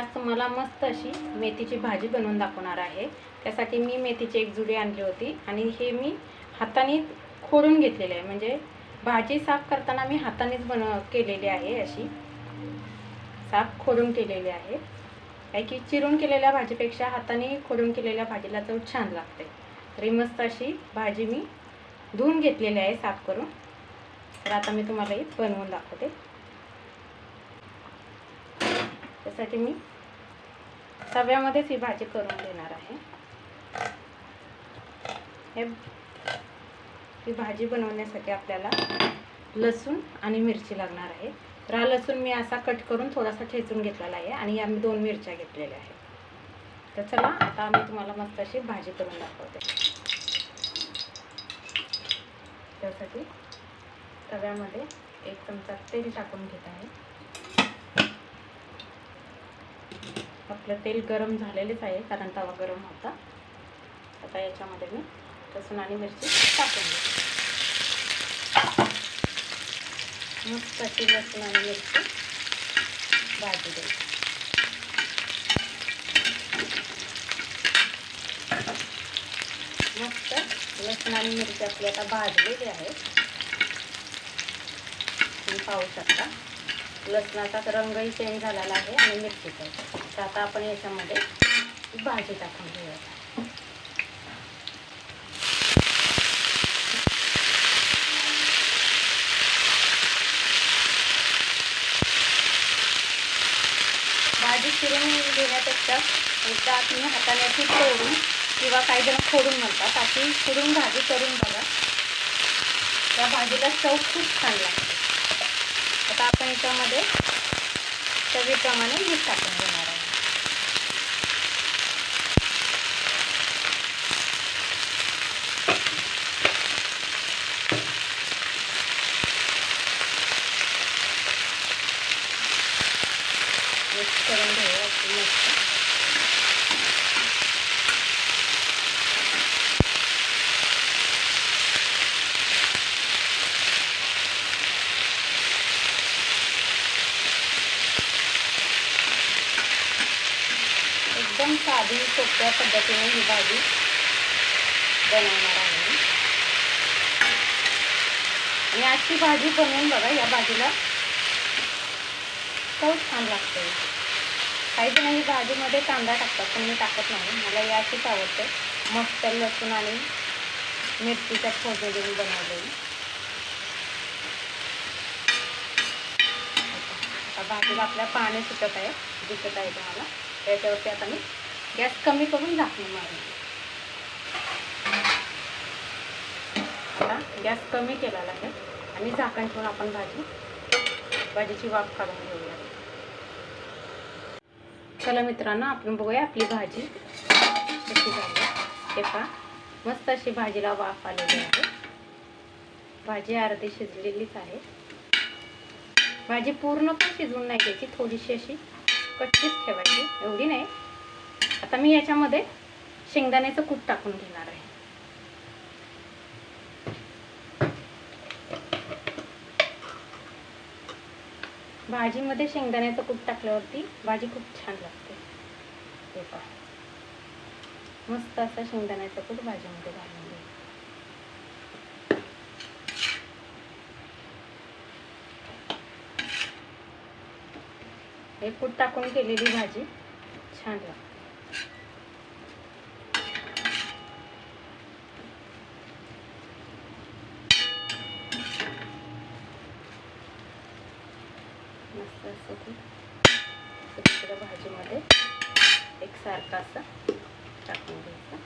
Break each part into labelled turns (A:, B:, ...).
A: आज तुम्हाला मस्त अशी मेथीची भाजी बनवून दाखवणार आहे. त्यासाठी मी मेथीची एक जुडी आणली होती आणि हे मी हाताने खोडून घेतलेले आहे. म्हणजे भाजी साफ करताना मी हातानेच बन केलेली आहे अशी. साफ खोडून केलेली आहे. काय की चिरून केलेल्या भाजीपेक्षा हाताने खोडून केलेल्या भाजीला चव छान लागते. तरी मस्त अशी भाजी मी धुवून घेतलेली आहे साफ करून. तर आता मी तुम्हाला ही बनवून दाखवते. त्यासाठी मी तव्यामध्येच ही भाजी करून देणार आहे. हे ही भाजी बनवण्यासाठी आपल्याला लसूण आणि मिरची लागणार आहे. तर हा लसूण मी असा कट करून थोडासा ठेचून घेतलेला आहे आणि या मी दोन मिरच्या घेतलेल्या आहेत. तर चला आता आम्ही तुम्हाला मस्त अशी भाजी करून दाखवते. त्यासाठी तव्यामध्ये एक चमचा तेल टाकून घेत आहे. आपलं तेल गरम झालेलेच आहे कारण तवा गरम होता. आता याच्यामध्ये मी लसूण आणि मिरची टाकून घेते मस्त अशी लसूण आणि मिरची भाजी द्यायची मस्त लसूण आणि मिरची आपली आता भाजलेली आहे. तुम्ही पाहू शकता. लसणाचा रंगही चेंज झालेला आहे आणि मिरचीचा तर आता आपण याच्यामध्ये भाजी टाकून घेऊया. भाजी चिरून घेण्यापेक्षा एकदा तुम्ही हाताने अशी तोडून किंवा काही जण खोडून म्हणतात अशी चिरून भाजी करून बघा. त्या भाजीला चव खूप छान लागते. आता आपण याच्यामध्ये चवीप्रमाणे मीठ टाकून घेणार आहे मिक्स करून घेऊया अशी मस्त एकदम साधी सोप्या पद्धतीने ही भाजी बनवणार आहे. आणि आजची भाजी बनवून बघा या भाजीला चव छान लागते. काही जण ही भाजीमध्ये कांदा टाकतात पण मी टाकत नाही. मला याचीच आवडते. मस्त लसूण आणि मिरचीच्या फोडणी देऊन बनवलेली. आता भाजीला आपल्या पाणी सुटत आहे दिसत आहे तुम्हाला. त्याच्यावरती आता मी गॅस कमी करून झाकणी मारली आता गॅस कमी केलेला आहे आणि झाकण ठेवून आपण भाजी भाजीची वाफ काढून घेऊया. चला मित्रांनो आपण बघूया आपली भाजी कशी झाली. हे पहा मस्त अशी भाजीला वाफ आलेली आहे. भाजी अर्धी शिजलेलीच आहे. भाजी पूर्ण पण शिजवून नाही घ्यायची थोडीशी अशी कच्चीच ठेवायची एवढी नाही. आता मी याच्यामध्ये शेंगदाण्याचं कूट टाकून घेणार आहे. भाजीमध्ये शेंगदाण्याचं कूट टाकल्यावरती भाजी खूप छान लागते. पहा. मस्त असा शेंगदाण्याचा कूट भाजीमध्ये घालून घ्यायचा हे कूट टाकून केलेली भाजी. छान लागते मस्त असं ते भाजीमध्ये एकसारखं असं टाकून घ्यायचं.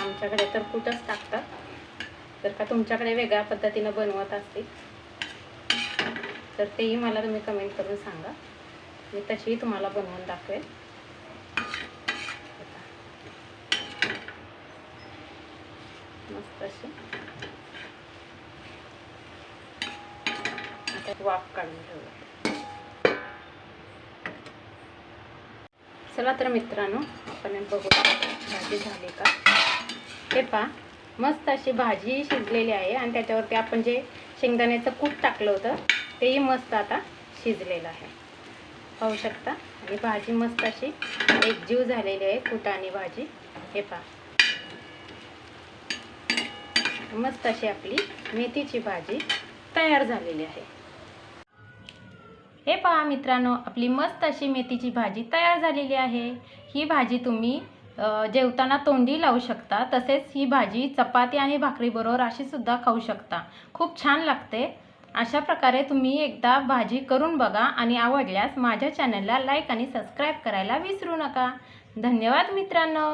A: आमच्याकडे तर कुठंच टाकतात. जर का तुमच्याकडे वेगळ्या पद्धतीनं बनवत असतील. तर तेही मला तुम्ही कमेंट करून सांगा. मी तशीही तुम्हाला बनवून दाखवेल मस्त अशी. आता वाफ काढून ठेवूया. चला तर मित्रांनो आपण बघू भाजी झाली का? हे पहा. मस्त अशी भाजी शिजलेली आहे आणि त्याच्यावरती आपण जे शेंगदाण्याचं कूट टाकलं होतं तेही मस्त आता शिजलेलं आहे. पाहू शकता? आणि भाजी मस्त अशी एकजीव झालेली आहे कूट आणि भाजी. हे पहा. मस्त अशी आपली मेथीची भाजी तयार झालेली आहे. हे पहा मित्रांनो आपली मस्त अशी मेथीची भाजी तयार झालेली आहे. ही भाजी तुम्ही जेवताना तोंडी लावू शकता. तसेच ही भाजी चपाती आणि भाकरीबरोबर अशी सुद्धा खाऊ शकता. खूप छान लागते. अशा प्रकारे तुम्ही एकदा भाजी करून बघा आणि आवडल्यास माझ्या चॅनलला लाईक आणि सबस्क्राईब करायला विसरू नका. धन्यवाद मित्रांनो.